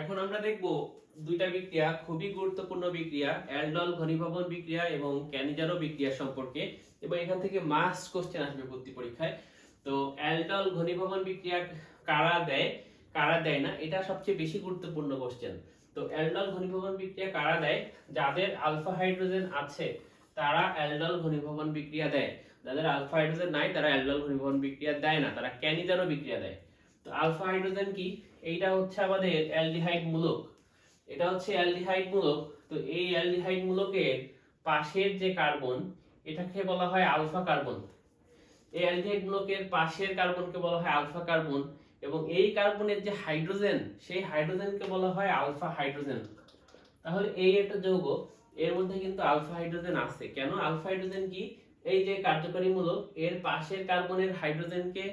এখন আমরা দেখব দুইটা বিক্রিয়া, খুবই গুরুত্বপূর্ণ বিক্রিয়া, অ্যালডল ঘনীভবন বিক্রিয়া এবং ক্যানিজারো বিক্রিয়া সম্পর্কে। এবং এখান থেকে মাস্ট কোশ্চেন আসবে ভর্তি পরীক্ষায়। তো অ্যালডল ঘনীভবন বিক্রিয়া কারা দেয় কারা দেয় না, এটা সবচেয়ে বেশি গুরুত্বপূর্ণ কোশ্চেন তো অ্যালডল ঘনীভবন বিক্রিয়া কারা দেয়, যাদের আলফা হাইড্রোজেন আছে, তারা অ্যালডল ঘনীভবন বিক্রিয়া দেয়। যাদের আলফা হাইড্রোজেন নাই, তারা অ্যালডল ঘনীভবন বিক্রিয়া দেয় না, তারা ক্যানিজারো বিক্রিয়া দেয়। তো আলফা হাইড্রোজেন কি? এইটা হচ্ছে আমাদের অ্যালডিহাইড মূলক। এটা হচ্ছে অ্যালডিহাইড মূলক। তো এই অ্যালডিহাইড মূলকের পাশের যে কার্বন, এটাকে বলা হয় আলফা কার্বন। এই অ্যালডিহাইড মূলকের পাশের কার্বনকে বলা হয় আলফা কার্বন এবং এই কার্বনের যে হাইড্রোজেন, সেই হাইড্রোজেনকে বলা হয় আলফা হাইড্রোজেন। তাহলে এই একটা যৌগ, এর মধ্যে কিন্তু আলফা হাইড্রোজেন আছে। কেন? আলফা হাইড্রোজেন কি? এই যে কার্যকরী মূলক, এর পাশের কার্বনের হাইড্রোজেনকে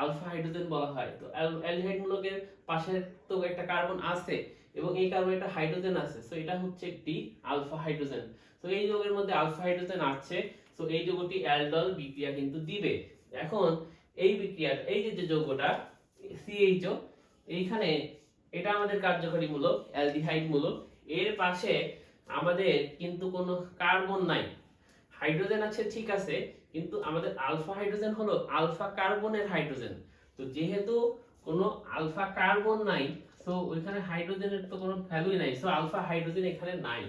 আলফা হাইড্রোজেন বলা হয়। তো অ্যালডিহাইড মূলকের পাশে তো একটা কার্বন আছে এবং এই কার্বনে একটা হাইড্রোজেন আছে। সো এটা হচ্ছে একটি আলফা হাইড্রোজেন। তো এই যৌগের মধ্যে আলফা হাইড্রোজেন আছে। সো এই যৌগটি অ্যালডল বিক্রিয়া কিন্তু দিবে। এখন এই বিক্রিয়া, এই যে যে যৌগটা সিএইচও এইখানে এটা আমাদের কার্যকরী মূলক, অ্যালডিহাইড মূলক। এর পাশে আমাদের কিন্তু কোনো কার্বন নাই। হাইড্রোজেন আছে, ঠিক আছে। কিন্তু আমাদের আলফা হাইড্রোজেন হলো আলফা কার্বনের হাইড্রোজেন। তো যেহেতু কোনো আলফা কার্বন নাই, তো ওইখানে হাইড্রোজেনের তো কোনো ভ্যালুই নাই সো আলফা হাইড্রোজেন এখানে নাই।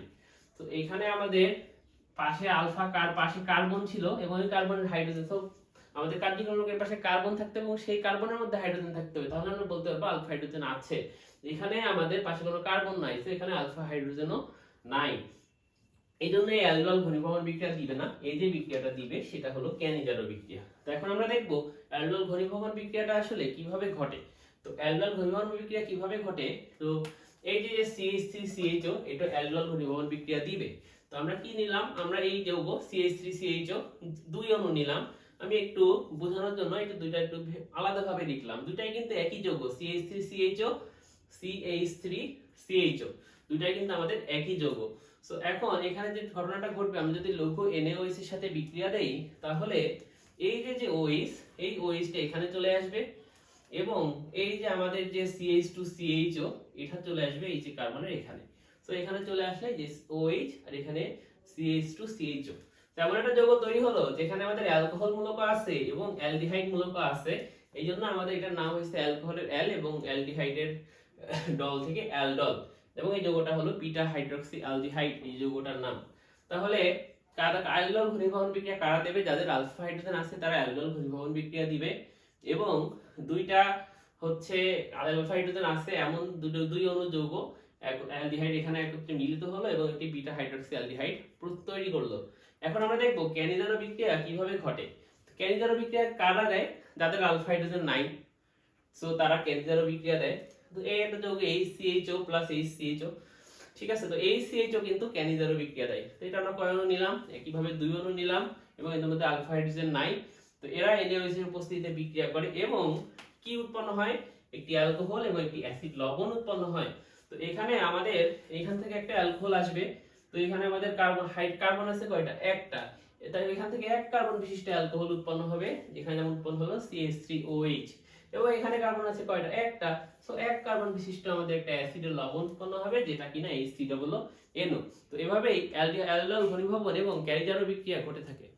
তো এখানে আমাদের পাশে আলফা কার, পাশে কার্বন ছিল এবং ওই কার্বনের হাইড্রোজেন। তো আমাদের কার্যক্রমের পাশে কার্বন থাকতে হবে এবং সেই কার্বনের মধ্যে হাইড্রোজেন থাকতে হবে। তাহলে আমরা বলতে পারব আলফা হাইড্রোজেন আছে। এখানে আমাদের পাশে কোনো কার্বন নাই তো এখানে আলফা হাইড্রোজেনও নাই। এই জন্য এই অ্যালডল ঘনীভবন বিক্রিয়া দিবে না, এই যে বিক্রিয়াটা দিবে, সেটা হলো ক্যানিজারো বিক্রিয়া। তো এখন আমরা দেখব অ্যালডল ঘনীভবন বিক্রিয়াটা আসলে কীভাবে ঘটে। তো অ্যালডল ঘনীভবন বিক্রিয়া কীভাবে ঘটে? তো এই যে সিএইচ থ্রি সিএইচও এটা অ্যালডল ঘনীভবন বিক্রিয়া দিবে। তো আমরা কি নিলাম? আমরা এই যৌগ সিএইচ থ্রি সিএইচও দুই অণু নিলাম। আমি একটু বোঝানোর জন্য এটা দুইটা একটু আলাদাভাবে লিখলাম। দুইটাই কিন্তু একই যৌগ CH three CHO CH three CHO দুইটাই কিন্তু আমাদের একই যৌগ। সো এখন এখানে যে ঘটনাটা ঘটবে, আমি যদি লঘু NaOH এর সাথে বিক্রিয়া দেই, তাহলে এই যে যে OH এই OH টা এখানে চলে আসবে এবং এই যে আমাদের যে CH2CHO এটা চলে আসবে এই যে কার্বনের এখানে। সো এখানে চলে আসলে যে OH আর এখানে CH2CHO তেমন একটা যৌগ তৈরি হলো, যেখানে আমাদের অ্যালকোহল মূলক আছে এবং অ্যালডিহাইড মূলক আছে। এই জন্য আমাদের এটার নাম হয়েছে অ্যালকোহলের অ্যাল এবং অ্যালডিহাইডের ডল থেকে অ্যালডল এবং এই যৌগটা হলো বিটা হাইড্রক্সি অ্যালডিহাইড এই যৌগটার নাম। তাহলে কারা অ্যালডল ঘনীভবন বিক্রিয়া কারা দেবে? যাদের আলফা হাইড্রোজেন আছে, তারা অ্যালডল ঘনীভবন বিক্রিয়া দিবে। এবং দুইটা হচ্ছে আলফা হাইড্রোজেন আছে, এমন দুটো দুই অণু যৌগ। অ্যালডিহাইড এখানে একত্রে মিলিত হলো এবং একটি বিটা হাইড্রক্সি অ্যালডিহাইড তৈরি করল। এখন আমরা দেখব ক্যানিজারো বিক্রিয়া কীভাবে ঘটে। ক্যানিজারো বিক্রিয়া কারা দেয়? যাদের আলফা হাইড্রোজেন নাই। সো তারা ক্যানিজারো বিক্রিয়া দেয়। এই একটা যৌগ HCHO প্লাস HCHO ঠিক আছে? তো HCHO কিন্তু ক্যানিজারো বিক্রিয়া দেয়। তো এটা আমরা কয় অণু নিলাম? একইভাবে দুই অণু নিলাম এবং এদের মধ্যে আলফা হাইড্রোজেন নাই। তো এরা এর উপস্থিতিতে বিক্রিয়া করে এবং কি উৎপন্ন হয়? একটি অ্যালকোহল এবং একটি অ্যাসিড লবণ উৎপন্ন হয়। তো এখানে আমাদের এখান থেকে একটা অ্যালকোহল আসবে। তো এখানে আমাদের কার্বন হাইড কার্বন আছে কয়টা? একটা। এটা এখান থেকে এক কার্বন বিশিষ্ট অ্যালকোহল উৎপন্ন হবে, যেখানে যেমন উৎপন্ন হলো CH3OH এবং এখানে কার্বন আছে কয়টা? একটা। সো এক কার্বন বিশিষ্ট আমাদের একটা অ্যাসিডের লবণ উৎপন্ন হবে, যেটা কিনা এই সি ডাবল এনও তো এভাবেই অ্যালডিহাইড ঘনীভবন এবং ক্যারিজারো বিক্রিয়া ঘটে থাকে।